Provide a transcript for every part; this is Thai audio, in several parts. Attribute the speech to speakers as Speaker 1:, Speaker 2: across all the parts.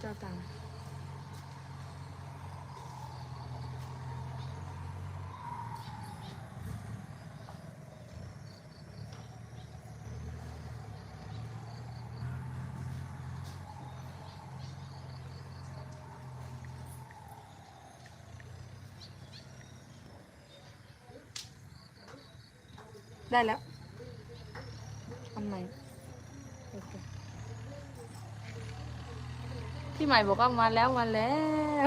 Speaker 1: เจ้าตาได้แล้วอันใหม่โอเค พี่ใหม่บอกว่ามาแล้วมาแล้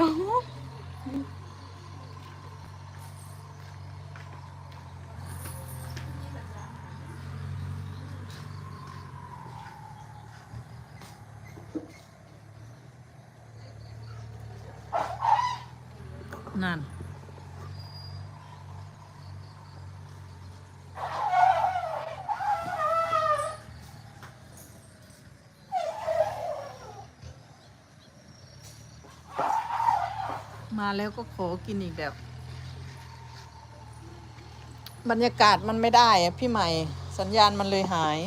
Speaker 1: ว
Speaker 2: นั่น มาแล้วก็ขอกินอีกแบบ บรรยากาศมันไม่ได้อะพี่ใหม่สัญญาณมันเลยหาย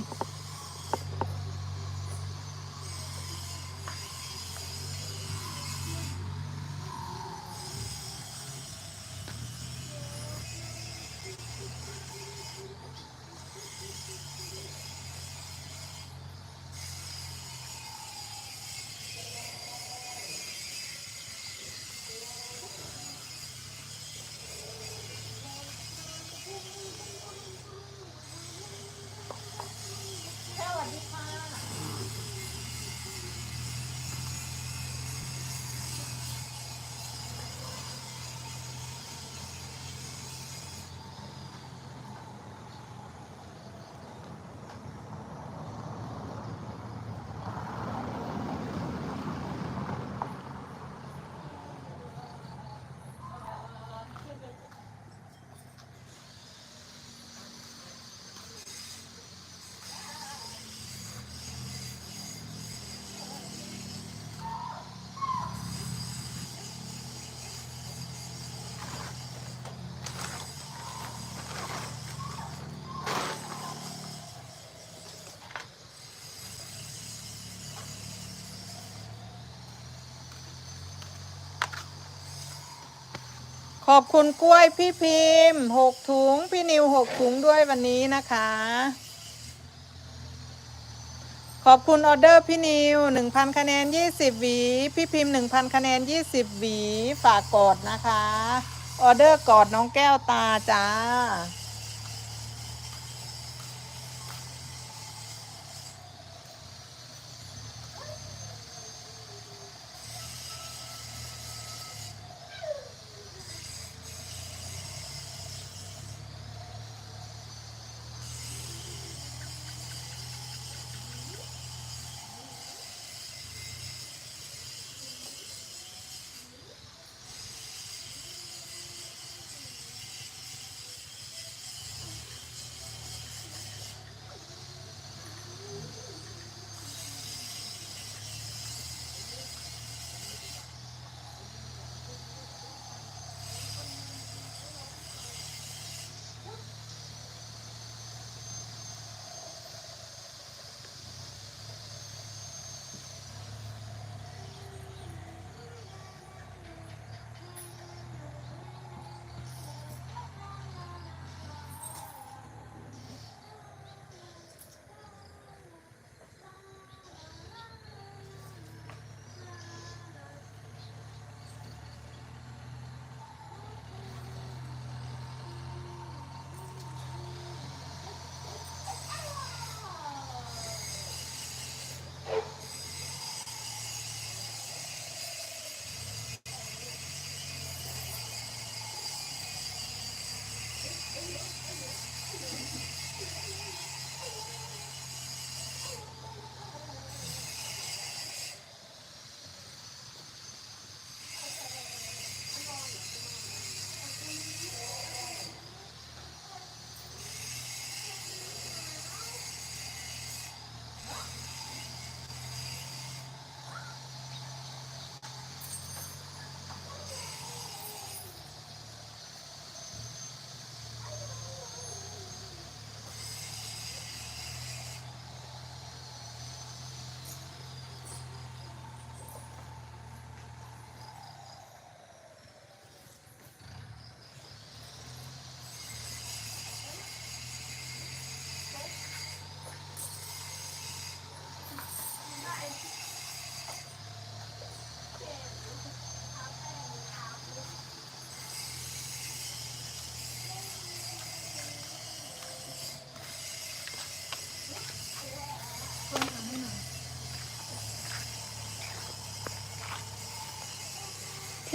Speaker 2: ขอบคุณกล้วยพี่พิมพ์หกถุง พี่นิวหกถุงด้วยวันนี้นะคะ ขอบคุณออเดอร์พี่นิวหนึ่งพันคะแนนยี่สิบหวี พี่พิมพ์หนึ่งพันคะแนนยี่สิบหวี ฝากกดนะคะ ออเดอร์กอดน้องแก้วตาจ้า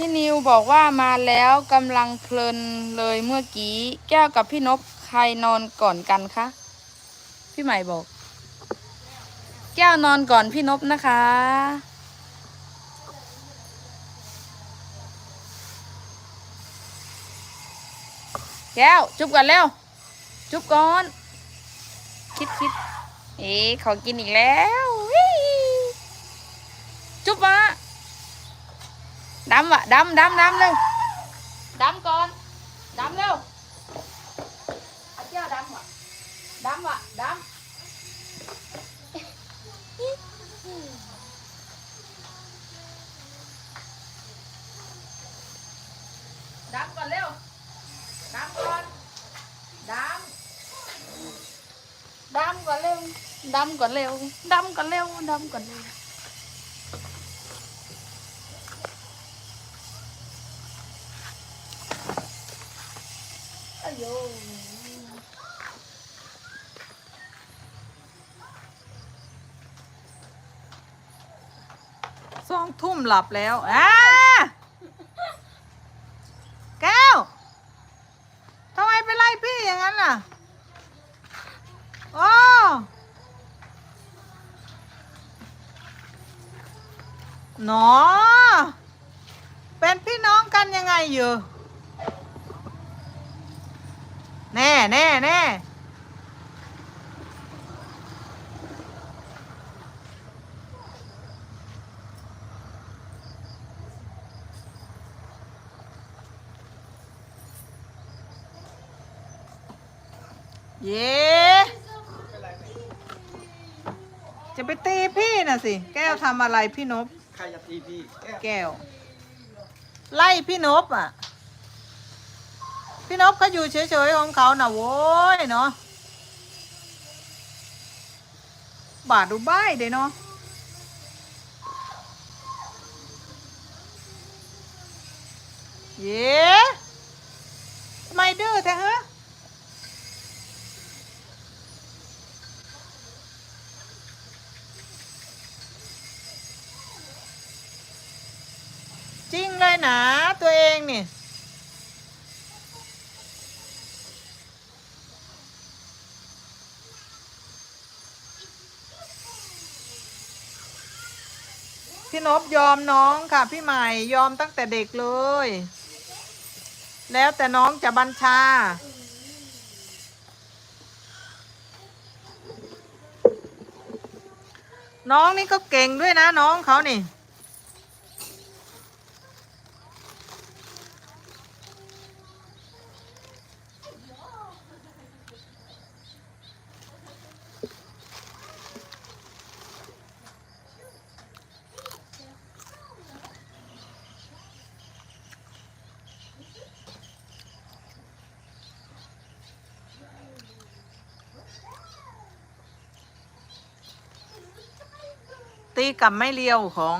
Speaker 1: พี่นิวบอกว่ามาแล้วกำลังเพลินเลยเมื่อกี้ แก้วกับพี่นบใครนอนก่อนกันคะพี่ใหม่บอก แก้วนอนก่อนพี่นบนะคะ แก้วจุบก่อนเร็วจุบก่อน คิดคิดเอ๊ขอกินอีกแล้ว จุบมา ดำวะดำดำดำเร็วดำก่อนดำเร็วเอาเจ้าดำวะดำวะดำดำก่อนเร็วดำก่อนดำ ดำก่อนเร็ว ดำก่อนเร็ว ดำก่อนเร็ว ดำก่อนเร็ว อ้ยโย
Speaker 2: สองทุ่มหลับแล้วอ่าแก้วทำไมไปไล่พี่อย่างนั้นล่ะ โอ้หนอ เป็นพี่น้องกันยังไงอยู่ แน่แน่แน่ เย้จะไปตีพี่น่ะสิ แก้วทำอะไรพี่นบ
Speaker 3: ใครจะตีพี่แก้ว
Speaker 2: แก้ว ไล่พี่นบอะ พี่นบเขาอยู่เฉยๆของเขาน่ะโว้ยเนาะบาดดูบ้ายเด้เนาะเย้ เลยนะ ตัวเองนี่พี่นบยอมน้องค่ะ พี่ใหม่ยอมตั้งแต่เด็กเลย แล้วแต่น้องจะบัญชา น้องนี่ก็เก่งด้วยนะน้องเขานี่ กับไม่เลียวของ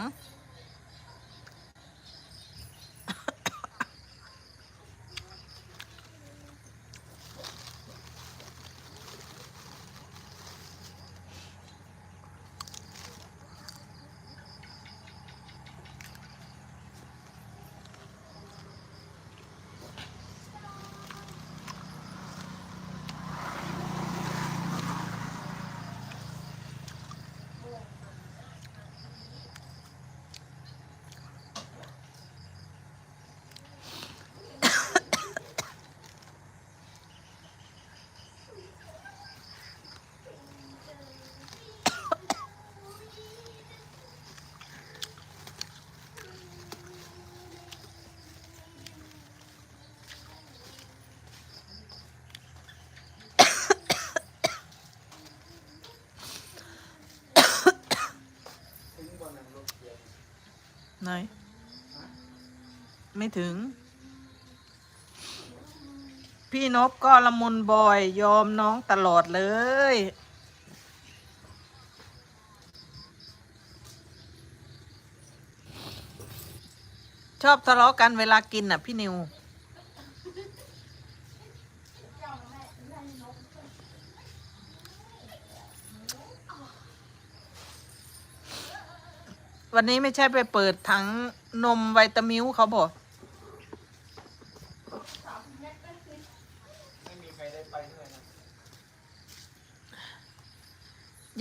Speaker 2: หนไม่ถึง พี่นบก็ละมุนบอย ยอมน้องตลอดเลย ชอบทะเลาะกันเวลากินอะ พี่นิว วันนี้ไม่ใช่ไปเปิดถังนมไวตามิลเขาบอก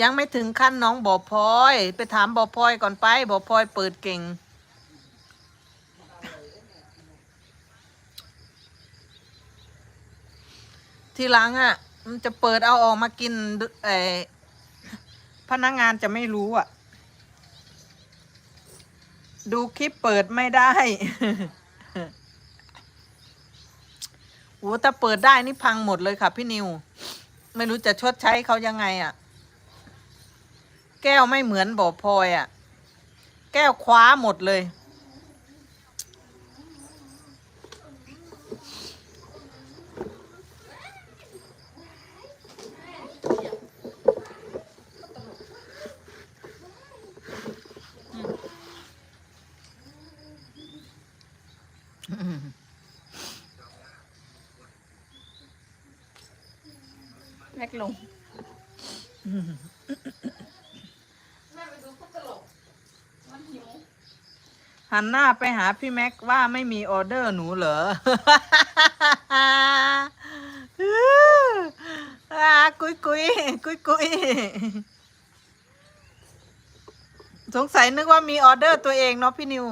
Speaker 3: ยั
Speaker 2: งไม่ถึงขั้นน้องบอพลอย ไปถามบอพลอยก่อนไปบอพลอยเปิดเก่ง ทีหลังอะ มันจะเปิดเอาออกมากินเอพนักงานจะไม่รู้อะ ดูคลิปเปิดไม่ได้ โอ้ถ้าเปิดได้นี่พังหมดเลยค่ะ พี่นิว ไม่รู้จะชดใช้เขายังไงอะ แก้วไม่เหมือนบ่อพลอยอะ แก้วคว้าหมดเลย
Speaker 1: แม็กลง
Speaker 2: หันหน้าไปหาพี่แม็กว่าไม่มีออเดอร์หนูเหรอ อ่ากุยกุยกุยกุยสงสัยนึกว่ามีออเดอร์ตัวเองเนาะพี่นิว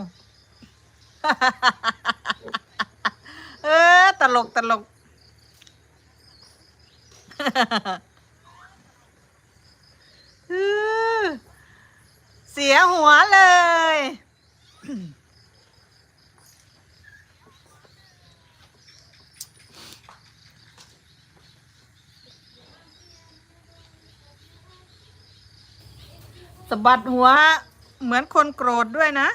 Speaker 2: เออ ตลกตลก เสียหัวเลย สะบัดหัวเหมือนคนโกรธด้วยนะ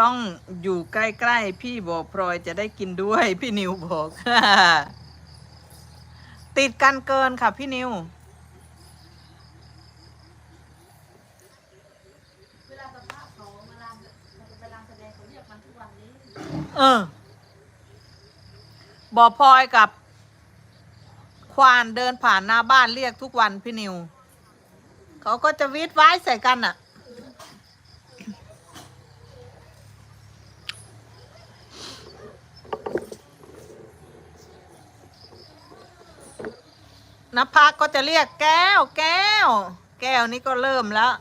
Speaker 2: ต้องอยู่ใกล้ๆ พี่บอกพลอยจะได้กินด้วย พี่นิวบอก ติดกันเกินค่ะพี่นิว
Speaker 1: เวลาสภาพเขาเวลาเวลาแสดงเขาเรียกมันทุกวัน
Speaker 2: เออบอกพลอยกับ ควานเดินผ่านหน้าบ้านเรียกทุกวันพี่นิว เขาก็จะวิดไว้ใส่กันอะ นภักก็จะเรียกแก้ว แก้ว แก้วนี่ก็เริ่มแล้ว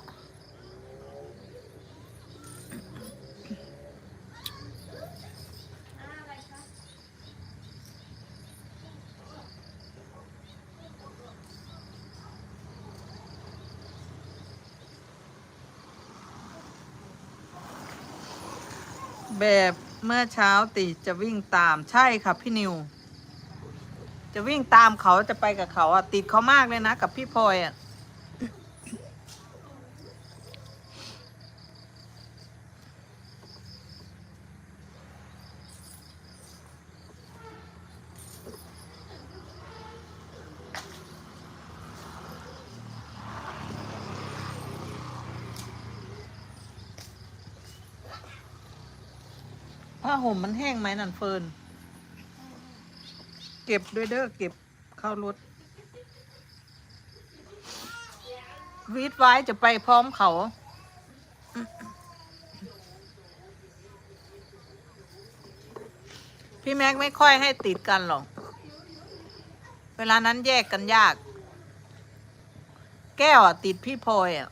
Speaker 2: แบบเมื่อเช้าติจะวิ่งตามใช่ค่ะพี่นิว จะวิ่งตามเขาจะไปกับเขาอะติดเขามากเลยนะ กับพี่พลอยอะผ้าห่มมันแห้งไหมนันเฟิร์น เก็บด้วยเด้อเก็บเข้ารถวีดไว้จะไปพร้อมเขา พี่แม็กไม่ค่อยให้ติดกันหรอก เวลานั้นแยกกันยาก แก้วติดพี่พลอยอะ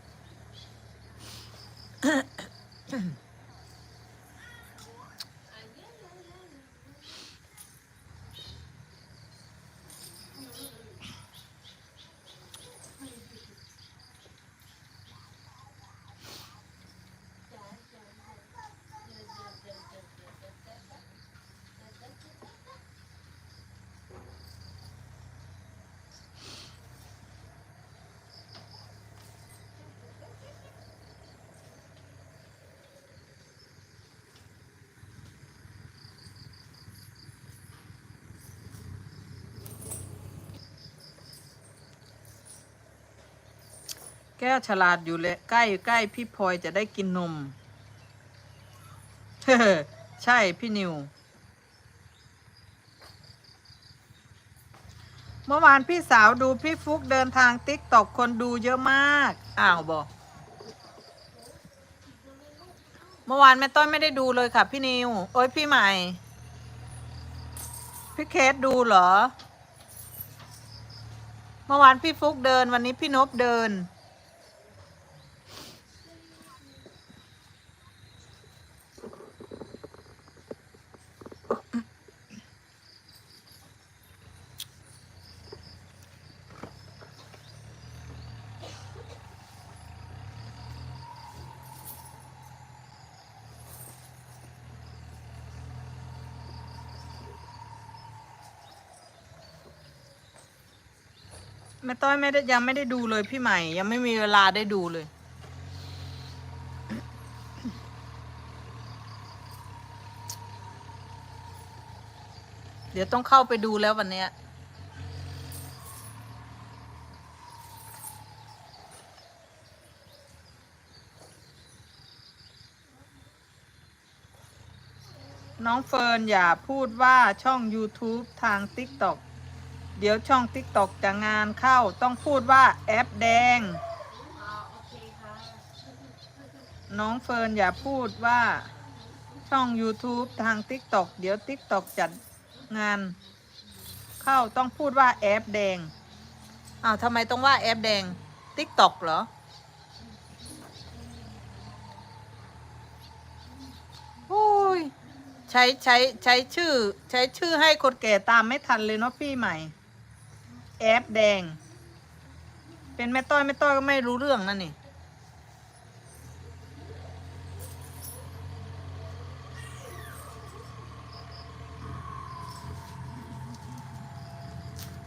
Speaker 2: แก้วฉลาดอยู่เลยใกล้ใกล้พี่พลอยจะได้กินนม ใช่พี่นิว เมื่อวานพี่สาวดูพี่ฟุกเดินทางติ๊กตอกคนดูเยอะมาก อ้าวบอกเมื่อวานแม่ต้อยไม่ได้ดูเลยค่ะ พี่นิว โอ้ยพี่ใหม่ พี่เคสดูเหรอ เมื่อวานพี่ฟุกเดินวันนี้พี่นบเดิน แม่ต้อยไม่ได้ยังไม่ได้ดูเลยพี่ใหม่ ยังไม่มีเวลาได้ดูเลย เดี๋ยวต้องเข้าไปดูแล้ววันเนี้ยน้องเฟิร์นอย่าพูดว่าช่อง YouTube ทาง TikTok เดี๋ยวช่อง TikTok จะงานเข้าต้องพูดว่าแอปแดง น้องเฟิร์นอย่าพูดว่าช่อง YouTube ทาง TikTok เดี๋ยว TikTok จัดงาน เข้าต้องพูดว่าแอปแดงอ้าวทำไมต้องว่าแอปแดง TikTok เหรอโอ้ยใช้ใช้ใช้ชื่อ ใช้ชื่อให้คนแก่ตามไม่ทันเลยเนาะพี่ใหม่ แอปแดง เป็นแม่ต้อยแม่ต้อยก็ไม่รู้เรื่องนั่นนี่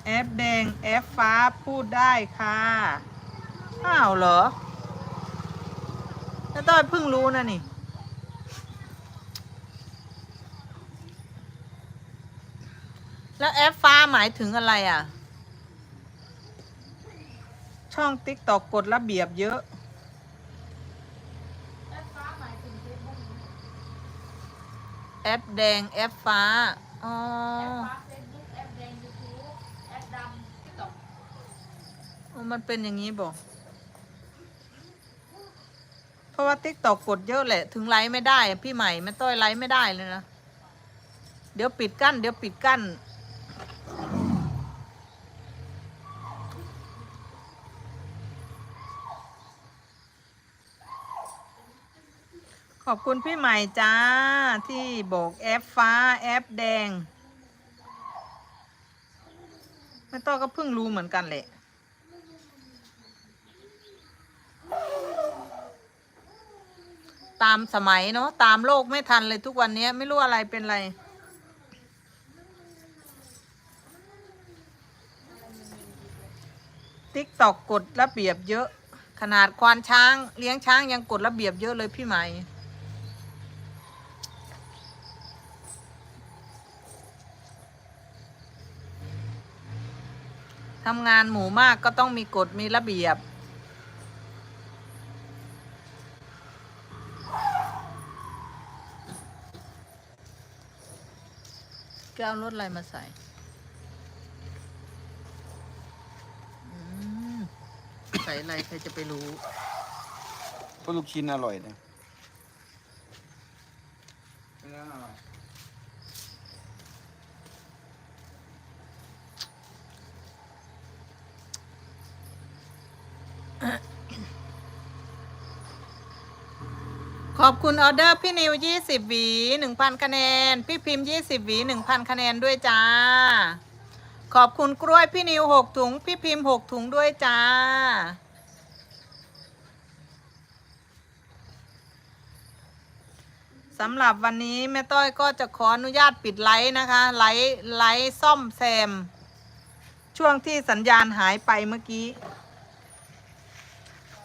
Speaker 2: แอปแดงแอปฟ้าพูดได้ค่ะ อ้าวเหรอแม่ต้อยเพิ่งรู้นะนี่ แล้วแอปฟ้าหมายถึงอะไรอะ ช่องติ๊กตอกกฎระเบียบเยอะ แอปแดงแอปฟ้า อ๋อ มันเป็นอย่างนี้บอก เพราะว่าติ๊กตอกกดเยอะแหละ ถึงไลฟ์ไม่ได้ พี่ใหม่แม่ต้อยไลฟ์ไม่ได้เลยนะ เดี๋ยวปิดกั้น เดี๋ยวปิดกั้น ขอบคุณพี่ใหม่จ้า ที่บอกแอปฟ้าแอปแดงแม่ต้อก็เพิ่งรู้เหมือนกันแหละตามสมัยเนาะตามโลกไม่ทันเลยทุกวันนี้ไม่รู้อะไรเป็นอะไร ติ๊กตอกกฎระเบียบเยอะ ขนาดควานช้าง เลี้ยงช้างยังกฎระเบียบเยอะเลยพี่ไหม่ ทำงานหมู่มากก็ต้องมีกฎมีระเบียบ แกเอารถอะไรมาใส่ใส่อะไรใครจะไปรู้
Speaker 3: เพราะลูกชิ้นอร่อยนะไม่น่าอร่อย
Speaker 2: ข อบคุณออเดอร์พี่นิวยี่สิบหวีหนึ่งพันคะแนน พี่พิมพ์ยี่สิบหวีหนึ่งพันคะแนนด้วยจ้า ขอบคุณกล้วยพี่นิวหกถุง พี่พิมพ์หกถุงด้วยจ้า สำหรับวันนี้แม่ต้อยก็จะขออนุญาตปิดไลฟ์นะคะ ไลฟ์ไลฟ์ซ่อมแซม ช่วงที่สัญญาณหายไปเมื่อกี้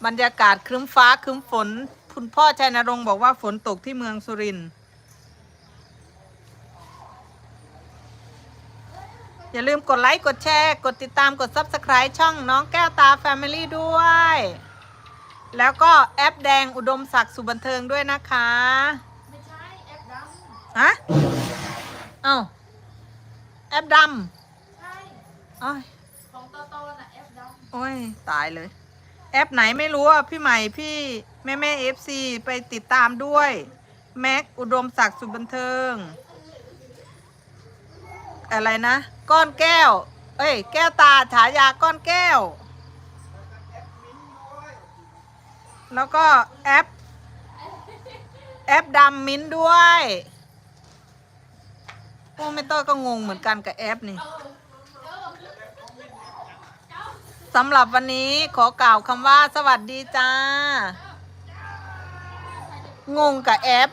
Speaker 2: บรรยากาศครึ้มฟ้าครึ้มฝน คุณพ่อชัยนรงค์บอกว่าฝนตกที่เมืองสุรินทร์อย่าลืมกดไลค์กดแชร์ กดติดตามกด Subscribe ช่องน้องแก้วตา Family ด้วย แล้วก็แอปแดงอุดมศักดิ์สุบันเทิงด้วยนะคะ
Speaker 1: ไม่ใช่แอปด
Speaker 2: ฮะเอ้าแอปดำ
Speaker 1: ใช่ำ
Speaker 2: อ้อย
Speaker 1: ของโตโตน่ะแอปด
Speaker 2: โอ้ย ตายเลย แอปไหนไม่รู้อะพี่ใหม่พี่แม่แม่เอฟซีไปติดตามด้วย แม็กอุดมศักดิ์สุบันเทิง อะไรนะ ก้อนแก้ว เอ้ย แก้วตาฉายาก้อนแก้ว แล้วก็แอป แอปดำมิ้นด้วยโอ้ไม่ต้อก็งงเหมือนกันกับแอปนี่ สำหรับวันนี้ขอกล่าวคำว่าสวัสดีจ้า งงกับแอป